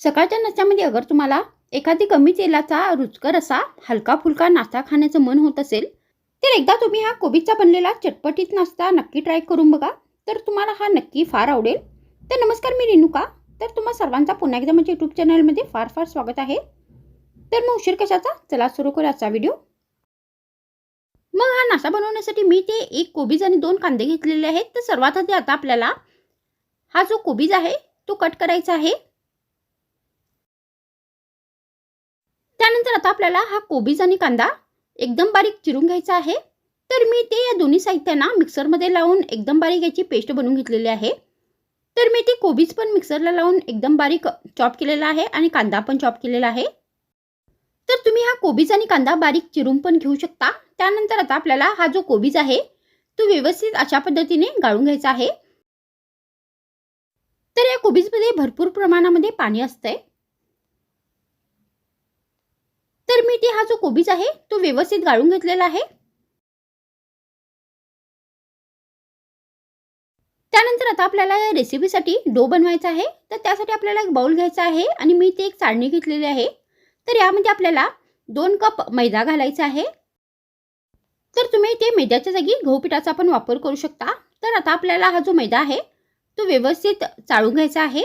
सकाळच्या नाश्त्यामध्ये अगर तुम्हाला एखादी कमी तेलाचा रुचकर असा हलका फुलका नाश्ता खाण्याचं मन होत असेल तर एकदा तुम्ही हा कोबीचा बनलेला चटपटीत नाश्ता नक्की ट्राय करून बघा. तर तुम्हाला हा नक्की फार आवडेल. तर नमस्कार मी रेणुका. तर तुम्हा सर्वांचा पुन्हा एकदा माझ्या यूट्यूब चॅनलमध्ये फार फार स्वागत आहे. तर मग उशीर कशाचा? चला सुरू करू आजचा व्हिडिओ मग हा नाश्ता बनवण्यासाठी मी ते एक कोबीज आणि दोन कांदे घेतलेले आहेत. तर सर्वात आधी आता आपल्याला हा जो कोबीज आहे तो कट करायचा आहे. त्यानंतर आता आपल्याला हा कोबीज आणि कांदा एकदम बारीक चिरून घ्यायचा आहे. तर मी ते या दोन्ही साहित्यांना मिक्सरमध्ये लावून एकदम बारीक याची पेस्ट बनवून घेतलेली आहे. तर मी ते कोबीज पण मिक्सरला लावून एकदम बारीक चॉप केलेला आहे आणि कांदा पण चॉप केलेला आहे. तर तुम्ही हा कोबीज आणि कांदा बारीक चिरून पण घेऊ शकता. त्यानंतर आता आपल्याला हा जो कोबीज आहे तो व्यवस्थित अशा पद्धतीने गाळून घ्यायचा आहे. तर या कोबीजमध्ये भरपूर प्रमाणामध्ये पाणी असतंय. तर मी ते हा जो कोबीज आहे तो व्यवस्थित गाळून घेतलेला आहे. त्यानंतर आता आपल्याला या रेसिपीसाठी डो बनवायचा आहे. तर त्यासाठी आपल्याला एक बाउल घ्यायचा आहे आणि मी ते एक चाळणी घेतलेली आहे. तर यामध्ये आपल्याला दोन कप मैदा घालायचा आहे. तर तुम्ही ते मैद्याच्या जागी गहू पिठाचा पण वापर करू शकता. तर आता आपल्याला हा जो मैदा आहे तो व्यवस्थित चाळून घ्यायचा आहे.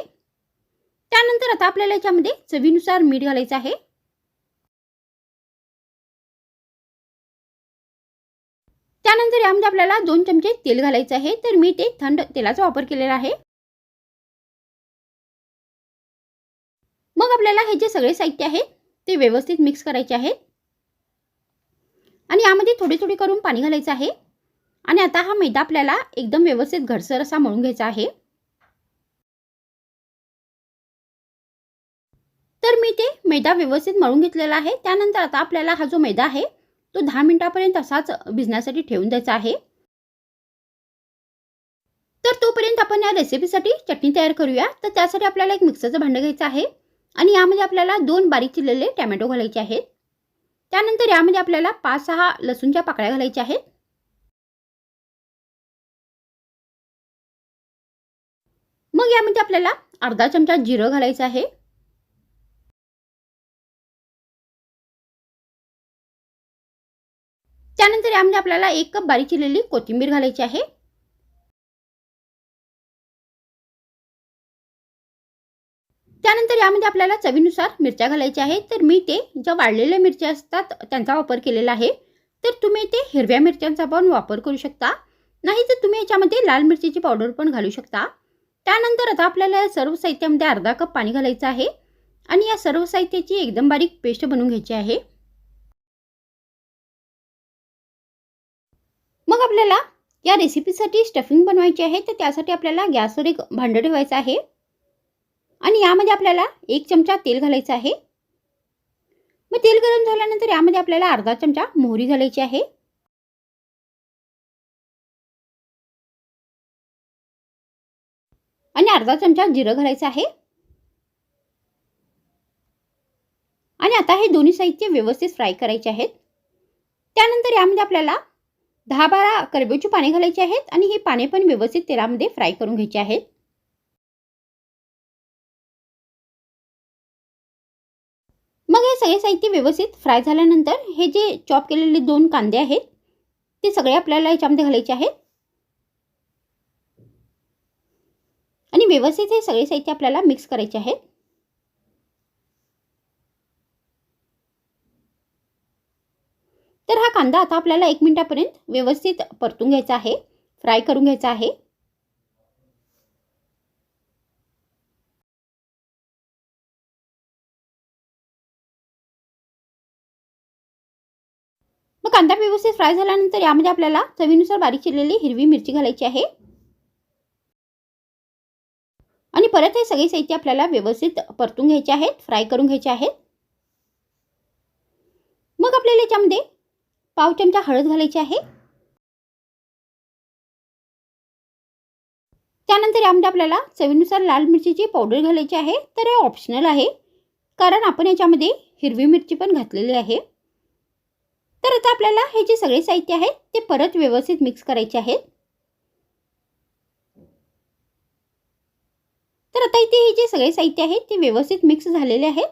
त्यानंतर आता आपल्याला याच्यामध्ये चवीनुसार मीठ घालायचं आहे. त्यानंतर यामध्ये आपल्याला दोन चमचे तेल घालायचं आहे. तर मी ते थंड तेलाचा वापर केलेला आहे. मग आपल्याला हे जे सगळे साहित्य आहे ते व्यवस्थित मिक्स करायचे आहेत आणि यामध्ये थोडे थोडे करून पाणी घालायचं आहे. आणि आता हा मैदा आपल्याला एकदम व्यवस्थित घरसर असा मळून घ्यायचा आहे. तर मी ते मैदा व्यवस्थित मळून घेतलेला आहे. त्यानंतर आता आपल्याला हा जो मैदा आहे तो दहा मिनिटापर्यंत असाच भिजण्यासाठी ठेवून द्यायचा आहे. तर तोपर्यंत आपण या रेसिपीसाठी चटणी तयार करूया. तर त्यासाठी आपल्याला एक मिक्सरचं भांडं घ्यायचं आहे. आणि यामध्ये आपल्याला दोन बारीक चिरलेले टॅमॅटो घालायचे आहेत. त्यानंतर यामध्ये आपल्याला पाच सहा लसूणच्या पाकळ्या घालायच्या आहेत. मग यामध्ये आपल्याला अर्धा चमचा जिरं घालायचं आहे. त्यानंतर यामध्ये आपल्याला एक कप बारीक चिरलेली कोथिंबीर घालायची आहे. त्यानंतर यामध्ये आपल्याला चवीनुसार मिरच्या घालायच्या आहेत तर मी ते ज्या वाळलेल्या मिरच्या असतात त्यांचा वापर केलेला आहे. तर तुम्ही ते हिरव्या मिरच्यांचा पण वापर करू शकता. नाही तर तुम्ही याच्यामध्ये लाल मिरचीची पावडर पण घालू शकता. त्यानंतर आता आपल्याला या सर्व साहित्यामध्ये अर्धा कप पाणी घालायचं आहे. आणि या सर्व साहित्याची एकदम बारीक पेस्ट बनवून घ्यायची आहे. मग आपल्याला या रेसिपीसाठी स्टफिंग बनवायची आहे तर त्यासाठी आपल्याला गॅसवर एक भांडं ठेवायचं आहे. आणि यामध्ये आपल्याला एक चमचा तेल घालायचं आहे. मग तेल गरम झाल्यानंतर यामध्ये आपल्याला अर्धा चमचा मोहरी घालायची आहे. आणि अर्धा चमचा जिरं घालायचं आहे. आणि आता हे दोन्ही साहित्य व्यवस्थित फ्राय करायचे आहेत. त्यानंतर यामध्ये आपल्याला दहा बारा करबेची पाने घालायची आहेत आणि ही पाने पण व्यवस्थित तेलामध्ये फ्राय करून घ्यायची आहेत. मग हे सगळे साहित्य व्यवस्थित फ्राय झाल्यानंतर हे जे चॉप केलेले दोन कांदे आहेत ते सगळे आपल्याला याच्यामध्ये घालायचे आहेत. आणि व्यवस्थित हे सगळे साहित्य आपल्याला मिक्स करायचे आहेत. तर हा कांदा आता आपल्याला एक मिनिटापर्यंत व्यवस्थित परतून घ्यायचा आहे. फ्राय करून घ्यायचा आहे. मग कांदा व्यवस्थित फ्राय झाल्यानंतर यामध्ये आपल्याला चवीनुसार बारीक चिरलेली हिरवी मिरची घालायची आहे. आणि परत हे सगळे साहित्य आपल्याला व्यवस्थित परतून घ्यायचे आहेत फ्राय करून घ्यायचे आहेत. मग आपल्याला याच्यामध्ये पाव चमचा हळद घालायची आहे. त्यानंतर यामध्ये आपल्याला चवीनुसार लाल मिरचीची पावडर घालायची आहे. तर हे ऑप्शनल आहे. कारण आपण याच्यामध्ये हिरवी मिरची पण घातलेली आहे. तर आता आपल्याला हे जे सगळे साहित्य आहे ते परत व्यवस्थित मिक्स करायचे आहेत. तर आता इथे हे जे सगळे साहित्य आहेत ते व्यवस्थित मिक्स झालेले आहेत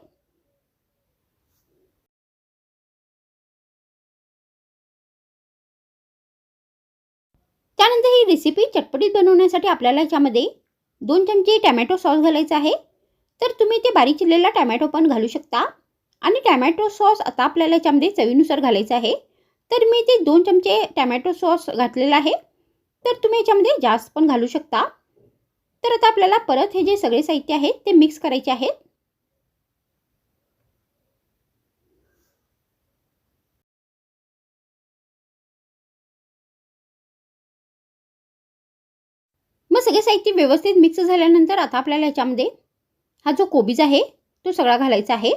त्यानंतर ही रेसिपी चटपटीत बनवण्यासाठी आपल्याला याच्यामध्ये दोन चमचे टॅमॅटो सॉस घालायचा आहे. तर तुम्ही ते बारीक चिरलेला टॅमॅटो पण घालू शकता. आणि टॅमॅटो सॉस आता आपल्याला याच्यामध्ये चवीनुसार घालायचं आहे. तर मी ते दोन चमचे टॅमॅटो सॉस घातलेला आहे. तर तुम्ही याच्यामध्ये जास्त पण घालू शकता. तर आता आपल्याला परत हे जे सगळे साहित्य आहेत ते मिक्स करायचे आहेत मग सगळे साहित्य व्यवस्थित मिक्स झाल्यानंतर आता आपल्याला याच्यामध्ये हा जो कोबीज आहे तो सगळा घालायचा आहे.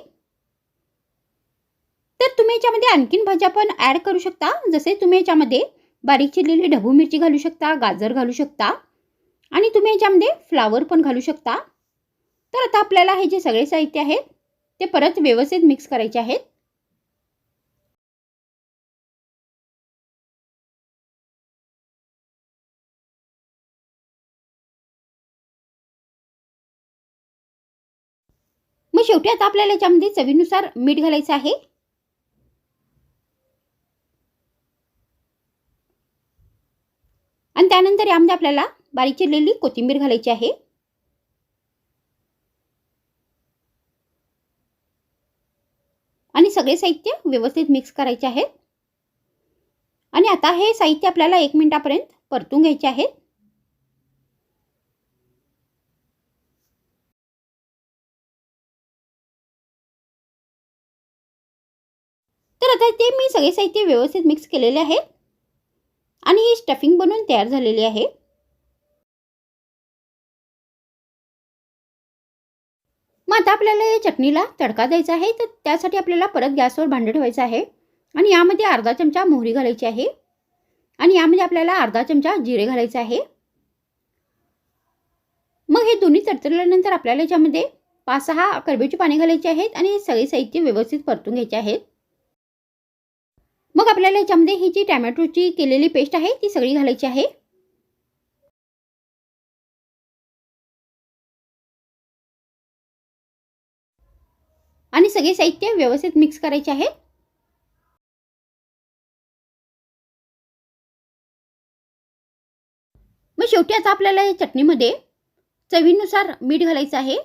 तर तुम्ही याच्यामध्ये आणखीन भाज्या पण ॲड करू शकता. जसे तुम्ही याच्यामध्ये बारीक चिरलेली ढबू मिरची घालू शकता गाजर घालू शकता आणि तुम्ही याच्यामध्ये फ्लावर पण घालू शकता. तर आता आपल्याला हे जे सगळे साहित्य आहेत ते परत व्यवस्थित मिक्स करायचे आहेत. मग शेवटी आता आपल्याला याच्यामध्ये चवीनुसार मीठ घालायचं आहे. आणि त्यानंतर यामध्ये आपल्याला बारीक चिरलेली कोथिंबीर घालायची आहे. आणि सगळे साहित्य व्यवस्थित मिक्स करायचे आहेत. आणि आता हे साहित्य आपल्याला एक मिनिटापर्यंत परतून घ्यायचे आहेत. तर आता ते मी सगळे साहित्य व्यवस्थित मिक्स केलेले आहे. आणि ही स्टफिंग बनवून तयार झालेली आहे. मग आता आपल्याला या चटणीला तडका द्यायचा आहे. तर त्यासाठी आपल्याला परत गॅसवर भांडं ठेवायचं आहे. आणि यामध्ये अर्धा चमचा मोहरी घालायची आहे. आणि यामध्ये आपल्याला अर्धा चमचा जिरे घालायचे आहे. मग हे दोन्ही तडतडल्यानंतर आपल्याला याच्यामध्ये पाच सहा करबीची पाणी घालायची आहेत. आणि सगळे साहित्य व्यवस्थित परतून घ्यायचे आहेत. मग आपल्याला याच्यामध्ये ही जी टॅमॅटोची केलेली पेस्ट आहे ती सगळी घालायची आहे. आणि सगळे साहित्य व्यवस्थित मिक्स करायचे आहे. मग शेवटी आता आपल्याला या चटणीमध्ये चवीनुसार मीठ घालायचं आहे.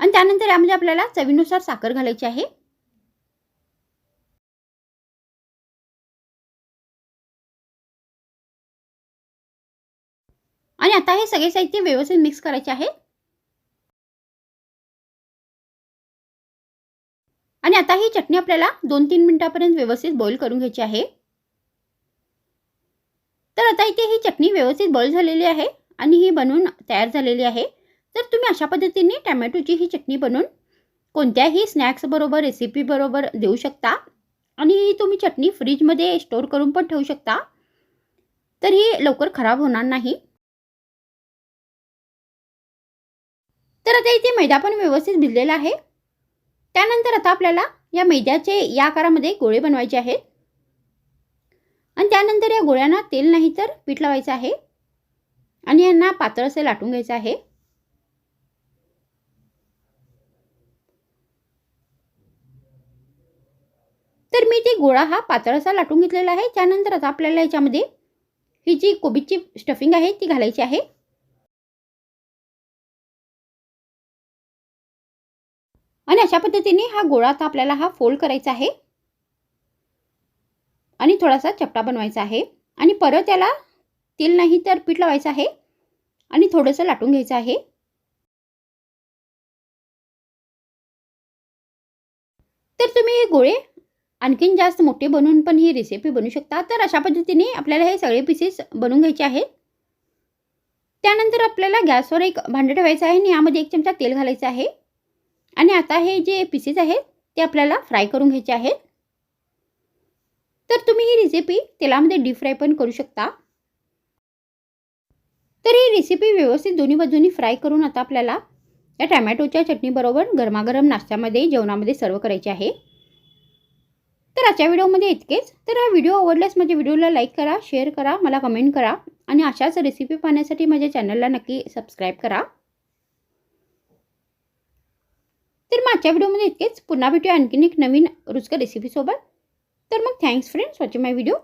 आणि त्यानंतर यामध्ये आपल्याला चवीनुसार साखर घालायची आहे. आणि आता हे सगळे साहित्य व्यवस्थित मिक्स करायचे आहे. आणि आता ही चटणी आपल्याला दोन तीन मिनिटापर्यंत व्यवस्थित बॉईल करून घ्यायची आहे. तर आता इथे ही चटणी व्यवस्थित बॉईल झालेली आहे आणि ही बनवून तयार झालेली आहे. तर तुम्ही अशा पद्धतीने टॅमॅटोची ही चटणी बनवून कोणत्याही स्नॅक्सबरोबर रेसिपीबरोबर देऊ शकता. आणि ही तुम्ही चटणी फ्रीजमध्ये स्टोअर करून पण ठेवू शकता. तर ही लवकर खराब होणार नाही. तर आता इथे मैदा पण व्यवस्थित भिजलेला आहे. त्यानंतर आता आपल्याला या मैद्याचे या आकारामध्ये गोळे बनवायचे आहेत. आणि त्यानंतर या गोळ्यांना तेल नाही तर पीठ लावायचं आहे. आणि यांना पातळ असे लाटून घ्यायचं आहे. तर मी ते गोळा हा पातळसा लाटून घेतलेला आहे. त्यानंतर आपल्याला याच्यामध्ये ही जी कोबीची स्टफिंग आहे ती घालायची आहे. आणि अशा पद्धतीने हा गोळा आता आपल्याला हा फोल्ड करायचा आहे. आणि थोडासा चपटा बनवायचा आहे. आणि परत याला तेल नाही तर पीठ लावायचं आहे. आणि थोडंसं लाटून घ्यायचं आहे. तर तुम्ही हे गोळे आणखीन जास्त मोठे बनवून पण ही रेसिपी बनवू शकता. तर अशा पद्धतीने आपल्याला हे सगळे पीसेस बनवून घ्यायचे आहेत. त्यानंतर आपल्याला गॅसवर एक भांडं ठेवायचं आहे आणि यामध्ये एक चमचा तेल घालायचं आहे. आणि आता हे जे पीसेस आहेत ते आपल्याला फ्राय करून घ्यायचे आहेत. तर तुम्ही ही रेसिपी तेलामध्ये डीप फ्राय पण करू शकता. तर ही रेसिपी व्यवस्थित दोन्ही बाजूनी फ्राय करून आता आपल्याला या टॅमॅटोच्या चटणीबरोबर गरमागरम नाश्त्यामध्ये जेवणामध्ये सर्व करायचे आहे. तर आजच्या व्हिडिओमध्ये इतकेच. तर हा व्हिडिओ आवडल्यास माझ्या व्हिडिओला लाईक करा शेअर करा मला कमेंट करा आणि अशाच रेसिपी पाहण्यासाठी माझ्या चॅनलला नक्की सबस्क्राईब करा. तर मग आजच्या व्हिडिओमध्ये इतकेच. पुन्हा भेटूया आणखीन एक नवीन रुचकर रेसिपीसोबत तर मग thanks friends watching my video